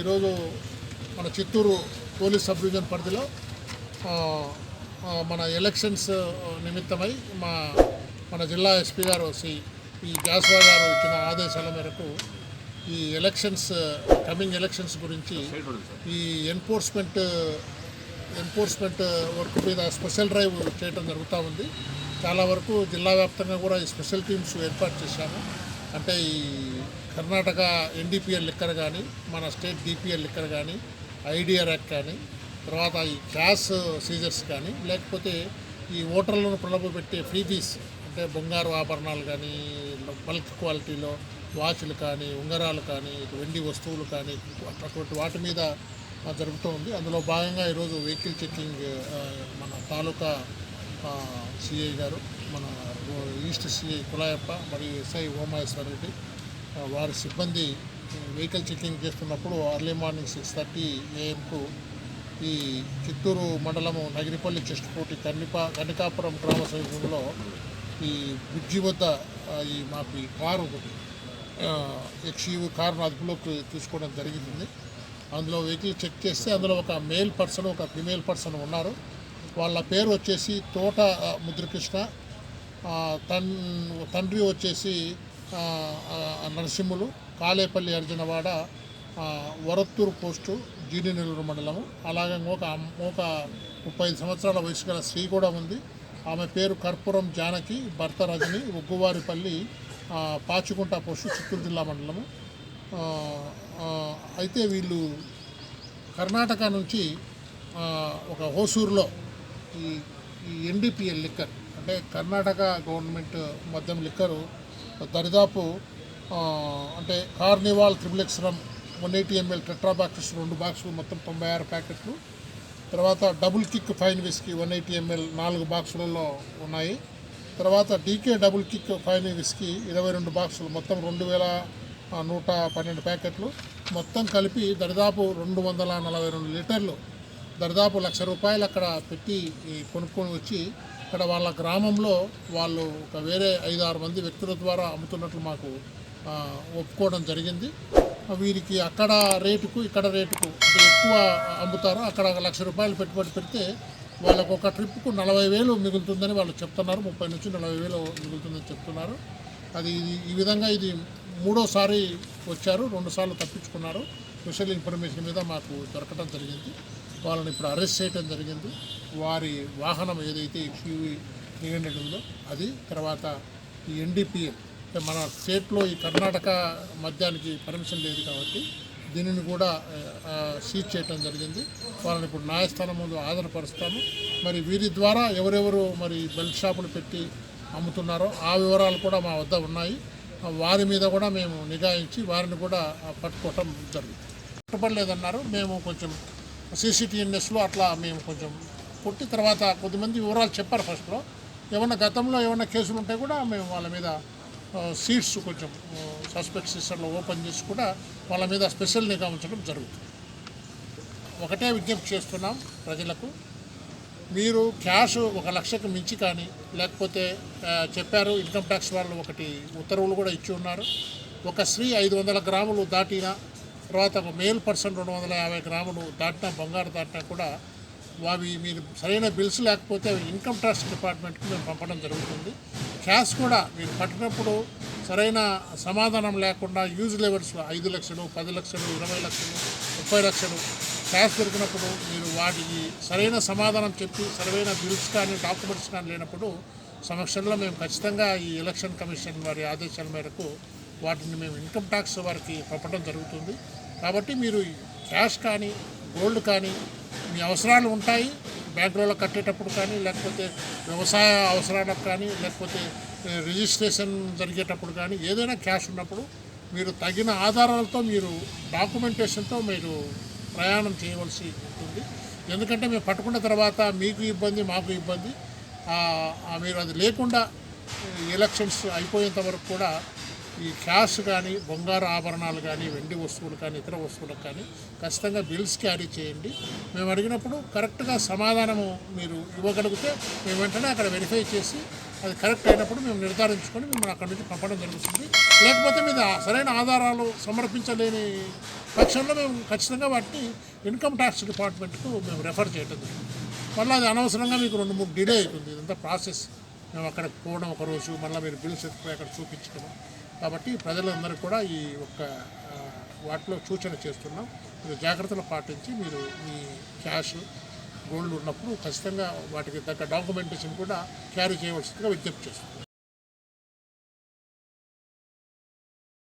ఈరోజు మన Chittoor police sub division పరిధిలో మన ఎలక్షన్స్ నిమిత్తమై మా మన జిల్లా ఎస్పీ గారు శ్రీ ఈ జాస్వా గారు ఇచ్చిన ఆదేశాల మేరకు ఈ ఎలక్షన్స్ కమింగ్ ఎలక్షన్స్ గురించి ఈ ఎన్ఫోర్స్మెంట్ ఎన్ఫోర్స్మెంట్ వర్క్ మీద స్పెషల్ డ్రైవ్ చేయడం జరుగుతూ ఉంది. చాలా వరకు జిల్లా వ్యాప్తంగా కూడా ఈ స్పెషల్ టీమ్స్ ఏర్పాటు చేశాము. అంటే ఈ కర్ణాటక ఎన్డీపీఎల్ లిక్కర్ కానీ మన స్టేట్ డిపిఎల్ లిక్కర్ కానీ ఐడిఆర్ యాక్ట్ కానీ తర్వాత ఈ క్యాష్ సీజర్స్ కానీ లేకపోతే ఈ ఓటర్లను ప్రలోభపెట్టే ఫ్రీబీస్ అంటే బంగారు ఆభరణాలు కానీ బల్క్ క్వాలిటీలో వాచ్లు కానీ ఉంగరాలు కానీ వెండి వస్తువులు కానీ అటువంటి వాటి మీద జరుగుతూ ఉంది. అందులో భాగంగా ఈరోజు వెహికల్ చెక్కింగ్ మన తాలూకా సిఐ గారు మన ఈస్ట్ సిఐ కులాయప్ప మరియు ఎస్ఐ ఉమాయేశ్వర రెడ్డి వారి సిబ్బంది వెహికల్ చెకింగ్ చేస్తున్నప్పుడు అర్లీ మార్నింగ్ సిక్స్ థర్టీ ఏఎంకు ఈ చిత్తూరు మండలము నగిరిపల్లి చెస్టుకోటి కన్నిపా కనికాపురం గ్రామ సమీపంలో ఈ బ్రిడ్జి వద్ద ఈ మాకు ఈ కారు ఒకటి ఎక్స్యూ కారును అదుపులోకి తీసుకోవడం జరిగింది. అందులో వెహికల్ చెక్ చేస్తే అందులో ఒక మేల్ పర్సన్ ఒక ఫిమేల్ పర్సన్ ఉన్నారు. వాళ్ళ పేరు వచ్చేసి తోట ముద్రకృష్ణ. తన్ తండ్రి వచ్చేసి నరసింహులు. కాలేపల్లి అర్జునవాడ వరత్తూరు పోస్టు జీడినెల్లూరు మండలము. అలాగే ఒక ఒక ముప్పై ఐదు సంవత్సరాల వయసు గల స్త్రీ కూడా ఉంది. ఆమె పేరు కర్పూరం జానకి భర్త రజని ఉగ్గువారిపల్లి పాచికుంట పోస్టు చిత్తూరు జిల్లా మండలము. అయితే వీళ్ళు కర్ణాటక నుంచి ఒక హోసూరులో ఈ ఈ ఎన్డీపీఎల్ లిక్కర్ అంటే కర్ణాటక గవర్నమెంట్ మద్యం లిక్కరు దరిదాపు అంటే carnival triple one eighty ML tetra box రెండు బాక్సులు మొత్తం తొంభై ఆరు ప్యాకెట్లు. తర్వాత double kick fine whisky one eighty ML నాలుగు బాక్సులలో ఉన్నాయి. తర్వాత DK double kick fine whisky ఇరవై రెండు బాక్సులు మొత్తం రెండు వేల నూట పన్నెండు ప్యాకెట్లు. మొత్తం కలిపి దరిదాపు రెండు వందల నలభై రెండు లీటర్లు దాదాపు లక్ష రూపాయలు అక్కడ పెట్టి కొనుక్కొని వచ్చి ఇక్కడ వాళ్ళ గ్రామంలో వాళ్ళు ఒక వేరే ఐదు ఆరు మంది వ్యక్తుల ద్వారా అమ్ముతున్నట్లు మాకు ఒప్పుకోవడం జరిగింది. వీరికి అక్కడ రేటుకు ఇక్కడ రేటుకు అంటే ఎక్కువ అమ్ముతారు. అక్కడ ఒక లక్ష రూపాయలు పెట్టుబడి పెడితే వాళ్ళకు ఒక ట్రిప్కు నలభై వేలు మిగులుతుందని వాళ్ళు చెప్తున్నారు. ముప్పై నుంచి నలభై వేలు మిగులుతుందని చెప్తున్నారు. అది ఇది- ఈ విధంగా ఇది మూడోసారి వచ్చారు. రెండుసార్లు తప్పించుకున్నారు. స్పెషల్ ఇన్ఫర్మేషన్ మీద మాకు దొరకడం జరిగింది. వాళ్ళని ఇప్పుడు అరెస్ట్ చేయడం జరిగింది. వారి వాహనం ఏదైతే ఎక్స్యూవీ త్రీ ఉందో అది తర్వాత ఈ ఎన్డీపీఎల్ మన స్టేట్లో ఈ కర్ణాటక మద్యానికి పర్మిషన్ లేదు కాబట్టి దీనిని కూడా సీజ్ చేయటం జరిగింది. వాళ్ళని ఇప్పుడు న్యాయస్థానం ముందు ఆధారపరుస్తాము మరి వీరి ద్వారా ఎవరెవరు మరి బెల్ట్ షాపులు పెట్టి అమ్ముతున్నారో ఆ వివరాలు కూడా మా వద్ద ఉన్నాయి. వారి మీద కూడా మేము నిగాయించి వారిని కూడా పట్టుకోవటం జరుగుతుంది. పట్టుబడలేదన్నారు. మేము కొంచెం సీసీటీఎన్ఎస్లో అట్లా మేము కొంచెం కొట్టి తర్వాత కొద్దిమంది వివరాలు చెప్పారు ఫస్ట్లో. ఏమన్నా గతంలో ఏమన్నా కేసులు ఉంటే కూడా మేము వాళ్ళ మీద సీట్స్ కొంచెం సస్పెక్ట్ సిస్టర్లో ఓపెన్ చేసి కూడా వాళ్ళ మీద స్పెషల్ నిఘా ఉంచడం జరుగుతుంది. ఒకటే విజ్ఞప్తి చేస్తున్నాం ప్రజలకు. మీరు క్యాష్ ఒక లక్షకు మించి కానీ లేకపోతే చెప్పారు ఇన్కమ్ ట్యాక్స్ వాళ్ళు ఒకటి ఉత్తర్వులు కూడా ఇచ్చి ఉన్నారు. ఒక స్త్రీ ఐదు వందల గ్రాములు దాటినా తర్వాత ఒక మేల్ పర్సన్ రెండు వందల యాభై గ్రాములు దాటినా బంగారు దాటినా కూడా అవి మీరు సరైన బిల్స్ లేకపోతే అవి ఇన్కమ్ ట్యాక్స్ డిపార్ట్మెంట్కి మేము పంపడం జరుగుతుంది. క్యాష్ కూడా మీరు పట్టినప్పుడు సరైన సమాధానం లేకుండా యూజ్ లెవెల్స్లో ఐదు లక్షలు పది లక్షలు ఇరవై లక్షలు ముప్పై లక్షలు క్యాష్ దొరికినప్పుడు మీరు వాటికి సరైన సమాధానం చెప్పి సరైన బిల్స్ కానీ డాక్యుమెంట్స్ కానీ లేనప్పుడు సమక్షంలో మేము ఖచ్చితంగా ఈ ఎలక్షన్ కమిషన్ వారి ఆదేశాల మేరకు వాటిని మేము ఇన్కమ్ ట్యాక్స్ వారికి పంపడం జరుగుతుంది. కాబట్టి మీరు క్యాష్ కానీ గోల్డ్ కానీ మీ అవసరాలు ఉంటాయి. బ్యాంకులలో కట్టేటప్పుడు కానీ లేకపోతే వ్యవసాయ అవసరాలకు కానీ లేకపోతే రిజిస్ట్రేషన్ జరిగేటప్పుడు కానీ ఏదైనా క్యాష్ ఉన్నప్పుడు మీరు తగిన ఆధారాలతో మీరు డాక్యుమెంటేషన్తో మీరు ప్రయాణం చేయవలసి ఉంటుంది. ఎందుకంటే మేము పట్టుకున్న తర్వాత మీకు ఇబ్బంది మాకు ఇబ్బంది. మీరు అది లేకుండా ఎలక్షన్స్ అయిపోయేంత వరకు కూడా ఈ క్యాష్ కానీ బంగారు ఆభరణాలు కానీ వెండి వస్తువులు కానీ ఇతర వస్తువులకు కానీ ఖచ్చితంగా బిల్స్ క్యారీ చేయండి. మేము అడిగినప్పుడు కరెక్ట్గా సమాధానము మీరు ఇవ్వగలిగితే మేము వెంటనే అక్కడ వెరిఫై చేసి అది కరెక్ట్ అయినప్పుడు మేము నిర్ధారించుకొని మిమ్మల్ని అక్కడి నుంచి పంపడం జరుగుతుంది. లేకపోతే మీద సరైన ఆధారాలు సమర్పించలేని పక్షంలో మేము ఖచ్చితంగా వాటిని ఇన్కమ్ ట్యాక్స్ డిపార్ట్మెంట్కు మేము రెఫర్ చేయడం జరుగుతుంది. మళ్ళీ అది అనవసరంగా మీకు రెండు మూడు డిలే అవుతుంది. ఇదంతా ప్రాసెస్. మేము అక్కడ పోవడం ఒక రోజు మళ్ళీ మీరు బిల్స్ ఎత్తుకుపోయి అక్కడ చూపించడం కాబట్టి ప్రజలందరూ కూడా ఈ ఒక్క వాటిలో సూచన చేస్తున్నాం. మీరు జాగ్రత్తలు పాటించి మీరు మీ క్యాష్ గోల్డ్ ఉన్నప్పుడు ఖచ్చితంగా వాటికి తగ్గ డాక్యుమెంటేషన్ కూడా క్యారీ చేయవలసిందిగా విజ్ఞప్తి చేస్తున్నాం.